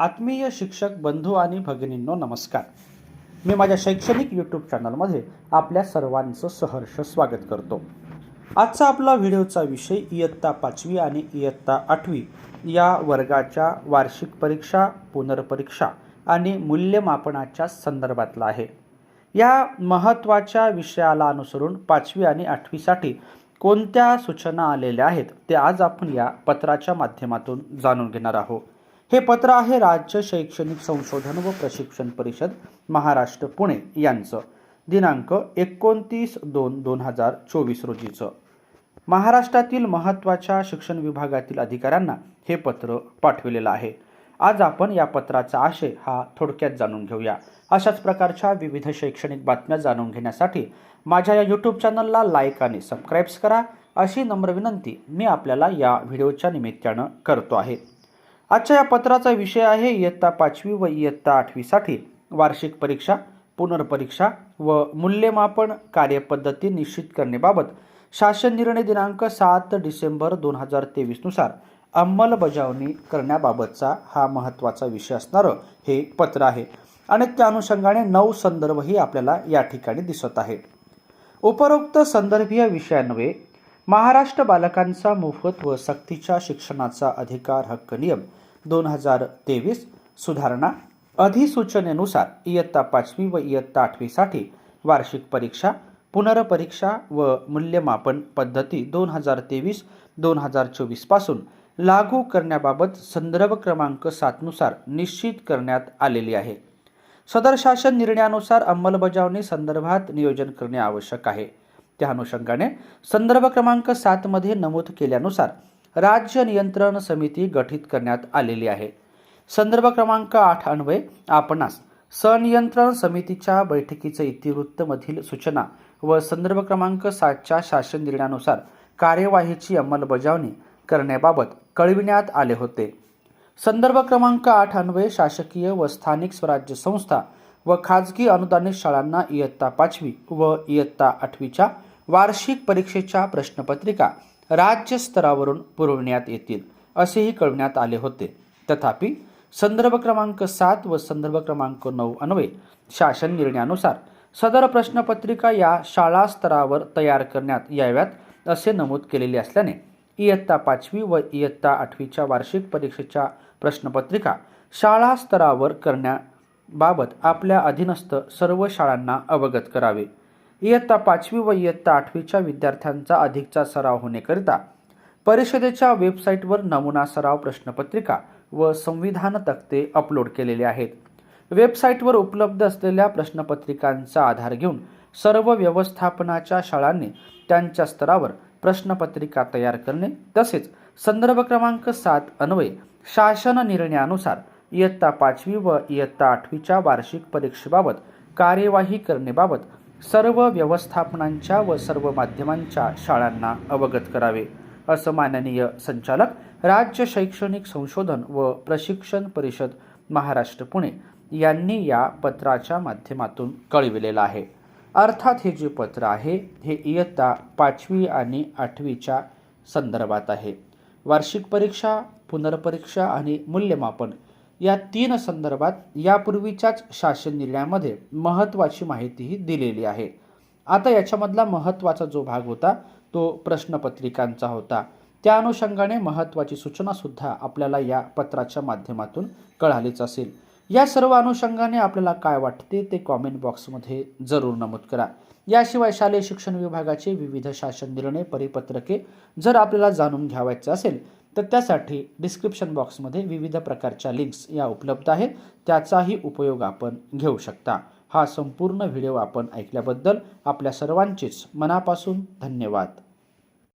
आत्मीय शिक्षक बंधू आणि भगिनींनो नमस्कार. मी माझ्या शैक्षणिक यूट्यूब चॅनलमध्ये आपल्या सर्वांचं सहर्ष स्वागत करतो. आजचा आपला व्हिडिओचा विषय इयत्ता पाचवी आणि इयत्ता आठवी या वर्गाच्या वार्षिक परीक्षा पुनर्परीक्षा आणि मूल्यमापनाच्या संदर्भातला आहे. या महत्त्वाच्या विषयाला अनुसरून पाचवी आणि आठवीसाठी कोणत्या सूचना आलेल्या आहेत ते आज आपण या पत्राच्या माध्यमातून जाणून घेणार आहोत. हे पत्र आहे राज्य शैक्षणिक संशोधन व प्रशिक्षण परिषद महाराष्ट्र पुणे यांचं. दिनांक एकोणतीस दोन दोन हजार चोवीस रोजीचं. महाराष्ट्रातील महत्त्वाच्या शिक्षण विभागातील अधिकाऱ्यांना हे पत्र पाठविलेलं आहे. आज आपण या पत्राचा आशय हा थोडक्यात जाणून घेऊया. अशाच प्रकारच्या विविध शैक्षणिक बातम्या जाणून घेण्यासाठी माझ्या या यूट्यूब चॅनलला लाईक आणि सबस्क्राईब्स करा. अशी नम्र विनंती मी आपल्याला या व्हिडिओच्या निमित्तानं करतो आहे. आजच्या या पत्राचा विषय आहे इयत्ता पाचवी व इयत्ता आठवीसाठी. वार्षिक परीक्षा पुनर्परीक्षा व मूल्यमापन कार्यपद्धती निश्चित करण्याबाबत शासन निर्णय दिनांक सात डिसेंबर दोन हजार तेवीसनुसार अंमलबजावणी करण्याबाबतचा हा महत्त्वाचा विषय असणारं हे पत्र आहे. आणि त्या अनुषंगाने नऊ संदर्भही आपल्याला या ठिकाणी दिसत आहेत. उपरोक्त संदर्भीय विषयान्वये महाराष्ट्र बालकांचा मोफत व सक्तीच्या शिक्षणाचा अधिकार हक्क नियम दोन हजार तेवीस सुधारणा अधिसूचनेनुसार इयत्ता पाचवी व इयत्ता आठवीसाठी वार्षिक परीक्षा पुनर्परीक्षा व मूल्यमापन पद्धती दोन हजार तेवीस दोन हजार चोवीसपासून लागू करण्याबाबत संदर्भ क्रमांक सातनुसार निश्चित करण्यात आलेली आहे. सदर शासन निर्णयानुसार अंमलबजावणी संदर्भात नियोजन करणे आवश्यक आहे. त्या अनुषंगाने संदर्भ क्रमांक सातमध्ये नमूद केल्यानुसार राज्य नियंत्रण समिती गठीत करण्यात आलेली आहे. संदर्भ क्रमांक आठ अन्वये आपणास सनियंत्रण समितीच्या बैठकीचे इतिवृत्तमधील सूचना व संदर्भ क्रमांक सातच्या शासन निर्णयानुसार कार्यवाहीची अंमलबजावणी करण्याबाबत कळविण्यात आले होते. संदर्भ क्रमांक आठ अन्वये शासकीय व स्थानिक स्वराज्य संस्था व खाजगी अनुदानित शाळांना इयत्ता पाचवी व इयत्ता आठवीच्या वार्षिक परीक्षेच्या प्रश्नपत्रिका राज्यस्तरावरून पुरविण्यात पुरवण्यात येतील असेही कळविण्यात आले होते. तथापि संदर्भ क्रमांक सात व संदर्भ क्रमांक नऊ अन्वये शासन निर्णयानुसार सदर प्रश्नपत्रिका या शाळा स्तरावर तयार करण्यात याव्यात असे नमूद केलेले असल्याने इयत्ता पाचवी व इयत्ता आठवीच्या वार्षिक परीक्षेच्या प्रश्नपत्रिका शाळा स्तरावर करण्याबाबत आपल्या अधीनस्थ सर्व शाळांना अवगत करावे. इयत्ता पाचवी व इयत्ता आठवीच्या विद्यार्थ्यांचा अधिकचा सराव होण्याकरिता परिषदेच्या वेबसाईटवर नमुना सराव प्रश्नपत्रिका व संविधान तक्ते अपलोड केलेले आहेत. वेबसाईटवर उपलब्ध असलेल्या प्रश्नपत्रिकांचा आधार घेऊन सर्व व्यवस्थापनाच्या शाळांनी त्यांच्या स्तरावर प्रश्नपत्रिका तयार करणे तसेच संदर्भ क्रमांक सात अन्वये शासन निर्णयानुसार इयत्ता पाचवी व इयत्ता आठवीच्या वार्षिक परीक्षेबाबत कार्यवाही करण्याबाबत सर्व व्यवस्थापनांच्या व सर्व माध्यमांच्या शाळांना अवगत करावे. असं माननीय संचालक राज्य शैक्षणिक संशोधन व प्रशिक्षण परिषद महाराष्ट्र पुणे यांनी या पत्राच्या माध्यमातून कळविलेलं आहे. अर्थात हे जे पत्र आहे हे इयत्ता पाचवी आणि आठवीच्या संदर्भात आहे. वार्षिक परीक्षा पुनर्परीक्षा आणि मूल्यमापन या तीन संदर्भात यापूर्वीच्याच शासन निर्णयामध्ये महत्त्वाची माहितीही दिलेली आहे. आता याच्यामधला महत्त्वाचा जो भाग होता तो प्रश्नपत्रिकांचा होता. त्या अनुषंगाने महत्त्वाची सूचनासुद्धा आपल्याला या पत्राच्या माध्यमातून कळालीच असेल. या सर्व अनुषंगाने आपल्याला काय वाटते ते कॉमेंट बॉक्समध्ये जरूर नमूद करा. याशिवाय शालेय शिक्षण विभागाचे विविध शासन निर्णय परिपत्रके जर आपल्याला जाणून घ्यावायचे असेल तर त्यासाठी डिस्क्रिप्शन बॉक्समध्ये विविध प्रकारच्या लिंक्स या उपलब्ध आहेत. त्याचाही उपयोग आपण घेऊ शकता. हा संपूर्ण व्हिडिओ आपण ऐकल्याबद्दल आपल्या सर्वांचेच मनापासून धन्यवाद.